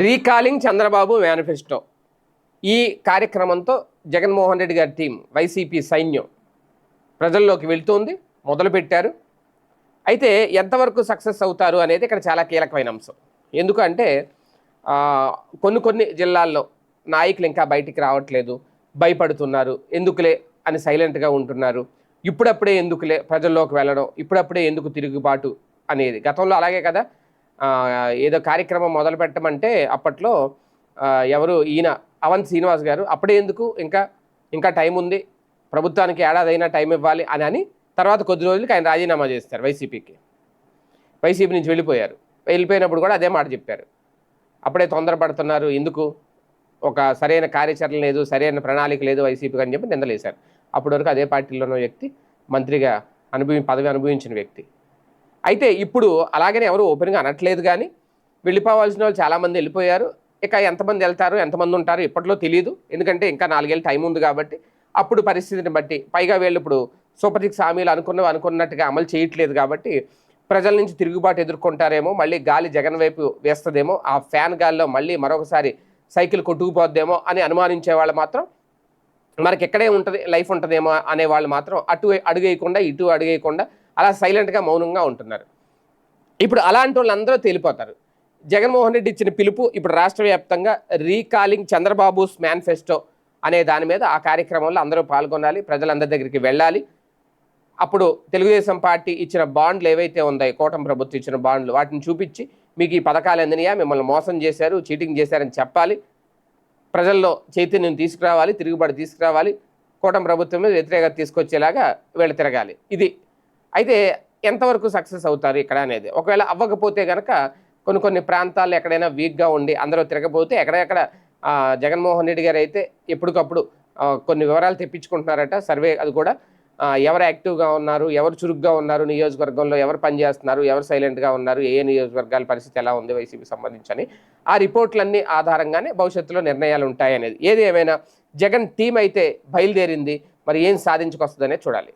Recalling Chandrababu manifesto. ఈ కార్యక్రమంతో జగన్మోహన్ రెడ్డి గారి టీం వైసీపీ సైన్యం ప్రజల్లోకి వెళ్తుంది మొదలుపెట్టారు. అయితే ఎంతవరకు సక్సెస్ అవుతారు అనేది ఇక్కడ చాలా కీలకమైన అంశం. ఎందుకంటే కొన్ని కొన్ని జిల్లాల్లో నాయకులు ఇంకా బయటికి రావట్లేదు భయపడుతున్నారు ఎందుకులే అని సైలెంట్గా ఉంటున్నారు. ఇప్పుడప్పుడే ఎందుకులే ప్రజల్లోకి వెళ్ళడం ఇప్పుడప్పుడే ఎందుకు తిరుగుబాటు అనేది. గతంలో అలాగే కదా ఏదో కార్యక్రమం మొదలు పెట్టమంటే అప్పట్లో ఎవరు ఈయన అవంత్ శ్రీనివాస్ గారు అప్పుడే ఎందుకు ఇంకా ఇంకా టైం ఉంది ప్రభుత్వానికి ఏడాదైనా టైం ఇవ్వాలి అని అని తర్వాత కొద్ది రోజులకి ఆయన రాజీనామా చేస్తారు వైసీపీకి. వైసీపీ నుంచి వెళ్ళిపోయారు. వెళ్ళిపోయినప్పుడు కూడా అదే మాట చెప్పారు. అప్పుడే తొందరపడుతున్నారు ఎందుకు? ఒక సరైన కార్యాచరణ లేదు సరైన ప్రణాళిక లేదు వైసీపీకి అని చెప్పి నిందలేశారు. అప్పటి వరకు అదే పార్టీలో ఉన్న వ్యక్తి మంత్రిగా అనుభవి పదవి అనుభవించిన వ్యక్తి. అయితే ఇప్పుడు అలాగనే ఎవరు ఓపెన్గా అనట్లేదు కానీ వెళ్ళిపోవాల్సిన వాళ్ళు చాలామంది వెళ్ళిపోయారు. ఇక ఎంతమంది వెళ్తారు ఎంతమంది ఉంటారు ఇప్పట్లో తెలియదు ఎందుకంటే ఇంకా నాలుగేళ్ళు టైం ఉంది కాబట్టి అప్పుడు పరిస్థితిని బట్టి పైగా వీళ్ళు ఇప్పుడు సూపర్ సిక్స్ హామీలు అనుకున్నవి అనుకున్నట్టుగా అమలు చేయట్లేదు కాబట్టి ప్రజల నుంచి తిరుగుబాటు ఎదుర్కొంటారేమో మళ్ళీ గాలి జగన్ వైపు వేస్తుందేమో ఆ ఫ్యాన్ గాలిలో మళ్ళీ మరొకసారి సైకిల్ కొట్టుకుపోద్దేమో అని అనుమానించే వాళ్ళు మాత్రం మనకి ఎక్కడే ఉంటుంది లైఫ్ ఉంటుందేమో అనే వాళ్ళు మాత్రం అటు అడుగేయకుండా ఇటు అడుగేయకుండా అలా సైలెంట్గా మౌనంగా ఉంటున్నారు. ఇప్పుడు అలాంటి వాళ్ళందరూ తేలిపోతారు. జగన్మోహన్ రెడ్డి ఇచ్చిన పిలుపు ఇప్పుడు రాష్ట్ర వ్యాప్తంగా రీకాలింగ్ చంద్రబాబుస్ మేనిఫెస్టో అనే దాని మీద ఆ కార్యక్రమంలో అందరూ పాల్గొనాలి ప్రజలందరి దగ్గరికి వెళ్ళాలి. అప్పుడు తెలుగుదేశం పార్టీ ఇచ్చిన బాండ్లు ఏవైతే ఉన్నాయో కూటమి ప్రభుత్వం ఇచ్చిన బాండ్లు వాటిని చూపించి మీకు ఈ పథకాలు అందినయా? మిమ్మల్ని మోసం చేశారు చీటింగ్ చేశారని చెప్పాలి. ప్రజల్లో చైతన్యం తీసుకురావాలి తిరుగుబాటు తీసుకురావాలి. కూటమి ప్రభుత్వం మీద వ్యతిరేకత తీసుకొచ్చేలాగా వీళ్ళు తిరగాలి. ఇది అయితే ఎంతవరకు సక్సెస్ అవుతారు ఇక్కడ అనేది? ఒకవేళ అవ్వకపోతే కనుక కొన్ని కొన్ని ప్రాంతాలు ఎక్కడైనా వీక్గా ఉండి అందరూ తిరగబోతే ఎక్కడెక్కడ జగన్మోహన్ రెడ్డి గారు అయితే ఎప్పటికప్పుడు కొన్ని వివరాలు తెప్పించుకుంటున్నారట. సర్వే అది కూడా ఎవరు యాక్టివ్గా ఉన్నారు ఎవరు చురుగ్గా ఉన్నారు నియోజకవర్గంలో ఎవరు పనిచేస్తున్నారు ఎవరు సైలెంట్గా ఉన్నారు ఏ ఏ నియోజకవర్గాల పరిస్థితి ఎలా ఉంది వైసీపీ సంబంధించని ఆ రిపోర్ట్లన్నీ ఆధారంగానే భవిష్యత్తులో నిర్ణయాలు ఉంటాయనేది. ఏది ఏమైనా జగన్ టీం అయితే బయలుదేరింది మరి ఏం సాధించుకొస్తుందనే చూడాలి.